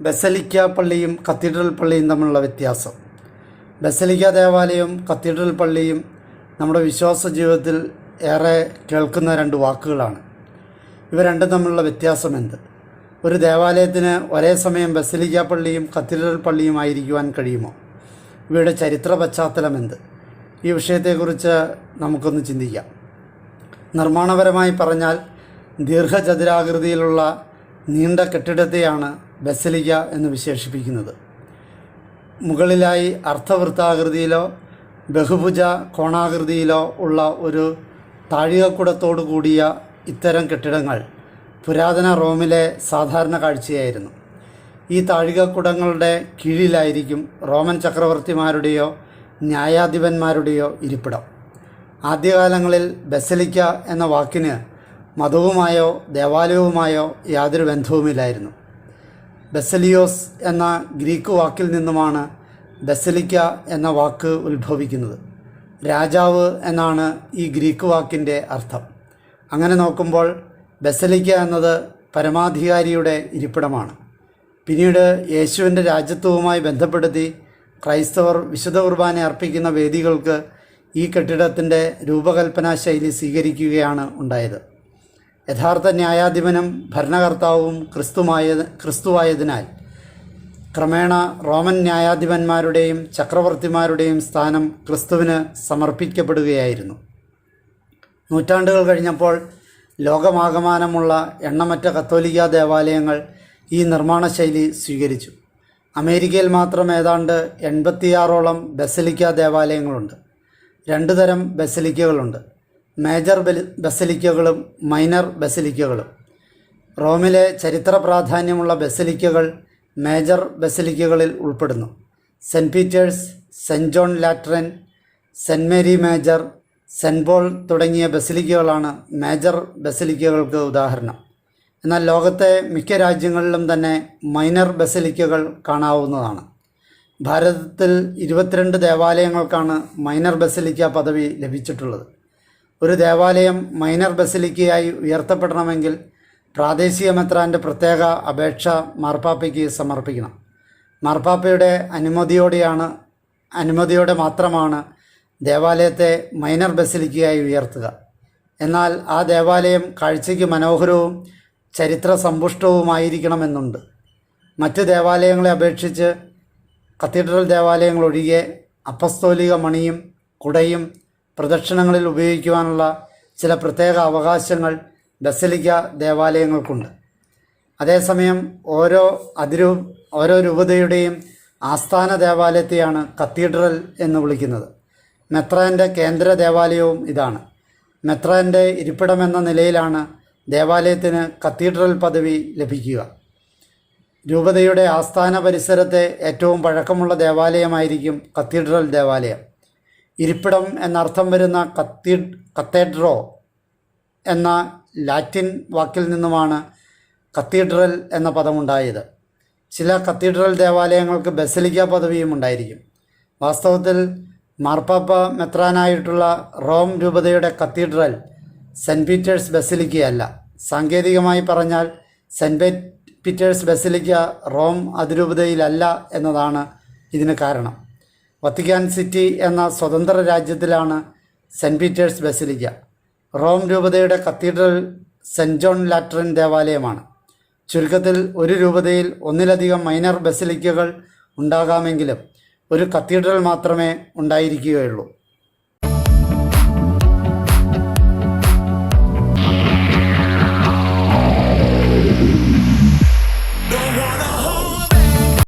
Basilica പള്ളിയും cathedral പള്ളിയും തമ്മിലുള്ള വ്യത്യാസം. ബസലിക്ക ദേവാലയവും കത്തീഡ്രൽ പള്ളിയും നമ്മുടെ വിശ്വാസ ജീവിതത്തിൽ ഏറെ കേൾക്കുന്ന രണ്ട് വാക്കുകളാണ്. ഇവ രണ്ടും തമ്മിലുള്ള വ്യത്യാസം എന്ത്? ഒരു ദേവാലയത്തിന് ഒരേ സമയം ബസലിക്ക പള്ളിയും കത്തീഡ്രൽ പള്ളിയും ആയിരിക്കുവാൻ കഴിയുമോ? ഇവയുടെ ചരിത്ര പശ്ചാത്തലം എന്ത്? ഈ വിഷയത്തെക്കുറിച്ച് നമുക്കൊന്ന് ചിന്തിക്കാം. നിർമ്മാണപരമായി പറഞ്ഞാൽ ദീർഘചതുരാകൃതിയിലുള്ള നീണ്ട കെട്ടിടത്തെയാണ് ബസലിക്ക എന്ന് വിശേഷിപ്പിക്കുന്നത്. മുകളിലായി അർത്ഥവൃത്താകൃതിയിലോ ബഹുഭുജ കോണാകൃതിയിലോ ഉള്ള ഒരു താഴികക്കുടത്തോടു കൂടിയ ഇത്തരം കെട്ടിടങ്ങൾ പുരാതന റോമിലെ സാധാരണ കാഴ്ചയായിരുന്നു. ഈ താഴികക്കുടങ്ങളുടെ കീഴിലായിരിക്കും റോമൻ ചക്രവർത്തിമാരുടെയോ ന്യായാധിപന്മാരുടെയോ ഇരിപ്പിടം. ആദ്യകാലങ്ങളിൽ ബസലിക്ക എന്ന വാക്കിന് മതവുമായോ ദേവാലയവുമായോ യാതൊരു ബന്ധവുമില്ലായിരുന്നു. ബസലിയോസ് എന്ന ഗ്രീക്ക് വാക്കിൽ നിന്നുമാണ് ബസലിക്ക എന്ന വാക്ക് ഉത്ഭവിക്കുന്നത്. രാജാവ് എന്നാണ് ഈ ഗ്രീക്ക് വാക്കിന്റെ അർത്ഥം. അങ്ങനെ നോക്കുമ്പോൾ ബസലിക്ക എന്നത് പരമാധികാരിയുടെ ഇരിപ്പിടമാണ്. പിന്നീട് യേശുവിന്റെ രാജ്യത്വവുമായി ബന്ധപ്പെടുത്തി ക്രൈസ്തവർ വിശുദ്ധ കുർബാന അർപ്പിക്കുന്ന വേദികൾക്ക് ഈ കെട്ടിടത്തിന്റെ രൂപകൽപ്പനാ ശൈലി സ്വീകരിക്കുകയാണ് ഉണ്ടായത്. യഥാർത്ഥ ന്യായാധിപനും ഭരണകർത്താവും ക്രിസ്തുമായ ക്രിസ്തുവായതിനാൽ ക്രമേണ റോമൻ ന്യായാധിപന്മാരുടെയും ചക്രവർത്തിമാരുടെയും സ്ഥാനം ക്രിസ്തുവിന് സമർപ്പിക്കപ്പെടുകയായിരുന്നു. നൂറ്റാണ്ടുകൾ കഴിഞ്ഞപ്പോൾ ലോകമാകമാനമുള്ള എണ്ണമറ്റ കത്തോലിക്ക ദേവാലയങ്ങൾ ഈ നിർമ്മാണ ശൈലി സ്വീകരിച്ചു. അമേരിക്കയിൽ മാത്രം ഏതാണ്ട് എൺപത്തിയാറോളം ബസലിക്ക ദേവാലയങ്ങളുണ്ട്. രണ്ട് തരം ബസലിക്കകളുണ്ട്. Major ബസലിക്കകളും minor ബസലിക്കകളും. റോമിലെ ചരിത്ര പ്രാധാന്യമുള്ള ബസലിക്കകൾ മേജർ ബസലിക്കകളിൽ ഉൾപ്പെടുന്നു. Saint Peter's Saint John Lateran Saint Mary Major Saint Paul തുടങ്ങിയ ബസലിക്കകളാണ് മേജർ ബസലിക്കകൾക്ക് ഉദാഹരണം. എന്നാൽ ലോകത്തെ മിക്ക രാജ്യങ്ങളിലും തന്നെ മൈനർ ബസലിക്കകൾ കാണാവുന്നതാണ്. ഭാരതത്തിൽ ഇരുപത്തിരണ്ട് ദേവാലയങ്ങൾക്കാണ് മൈനർ ബസലിക്ക പദവി ലഭിച്ചിട്ടുള്ളത്. ഒരു ദേവാലയം മൈനർ ബസലിക്കയായി ഉയർത്തപ്പെടണമെങ്കിൽ പ്രാദേശിക മെത്രാന്റെ പ്രത്യേക അപേക്ഷ മാർപ്പാപ്പയ്ക്ക് സമർപ്പിക്കണം. മാർപ്പാപ്പയുടെ അനുമതിയോടെയാണ് അനുമതിയോടെ മാത്രമാണ് ദേവാലയത്തെ മൈനർ ബസലിക്കയായി ഉയർത്തുക. എന്നാൽ ആ ദേവാലയം കാഴ്ചയ്ക്ക് മനോഹരവും ചരിത്ര സമ്പുഷ്ടവുമായിരിക്കണമെന്നുണ്ട് മറ്റ് ദേവാലയങ്ങളെ അപേക്ഷിച്ച് കത്തീഡ്രൽ ദേവാലയങ്ങൾ ഒഴികെ അപ്പസ്തോലിക മണിയും കുടയും പ്രദക്ഷിണങ്ങളിൽ ഉപയോഗിക്കുവാനുള്ള ചില പ്രത്യേക അവകാശങ്ങൾ ബസലിക്ക ദേവാലയങ്ങൾക്കുണ്ട്. അതേസമയം ഓരോ അതിരൂ ഓരോ രൂപതയുടെയും ആസ്ഥാന ദേവാലയത്തെയാണ് കത്തീഡ്രൽ എന്ന് വിളിക്കുന്നത്. മെത്രാന്റെ കേന്ദ്ര ദേവാലയവും ഇതാണ്. മെത്രാന്റെ ഇരിപ്പിടമെന്ന നിലയിലാണ് ദേവാലയത്തിന് കത്തീഡ്രൽ പദവി ലഭിക്കുക. രൂപതയുടെ ആസ്ഥാന പരിസരത്തെ ഏറ്റവും പഴക്കമുള്ള ദേവാലയമായിരിക്കും കത്തീഡ്രൽ ദേവാലയം. ഇരിപ്പിടം എന്നർത്ഥം വരുന്ന കത്തീ കത്തേഡ്രോ എന്ന ലാറ്റിൻ വാക്കിൽ നിന്നുമാണ് കത്തീഡ്രൽ എന്ന പദമുണ്ടായത്. ചില കത്തീഡ്രൽ ദേവാലയങ്ങൾക്ക് ബസലിക്ക പദവിയും ഉണ്ടായിരിക്കും. വാസ്തവത്തിൽ മാർപ്പാപ്പ മെത്രാനായിട്ടുള്ള റോം രൂപതയുടെ കത്തീഡ്രൽ സെന്റ് പീറ്റേഴ്സ് ബസലിക്കയല്ല. സാങ്കേതികമായി പറഞ്ഞാൽ സെന്റ് പീറ്റേഴ്സ് ബസലിക്ക റോം അതിരൂപതയിലല്ല എന്നതാണ് ഇതിന് കാരണം. വത്തിക്കാൻ സിറ്റി എന്ന സ്വതന്ത്ര രാജ്യത്തിലാണ് സെന്റ് പീറ്റേഴ്സ് ബസിലിക്ക. റോം രൂപതയുടെ കത്തീഡ്രൽ സെന്റ് ജോൺ ലാറ്ററിൻ ദേവാലയമാണ്. ചുരുക്കത്തിൽ ഒരു രൂപതയിൽ ഒന്നിലധികം മൈനർ ബസിലിക്കകൾ ഉണ്ടാകാമെങ്കിലും ഒരു കത്തീഡ്രൽ മാത്രമേ ഉണ്ടായിരിക്കുകയുള്ളൂ.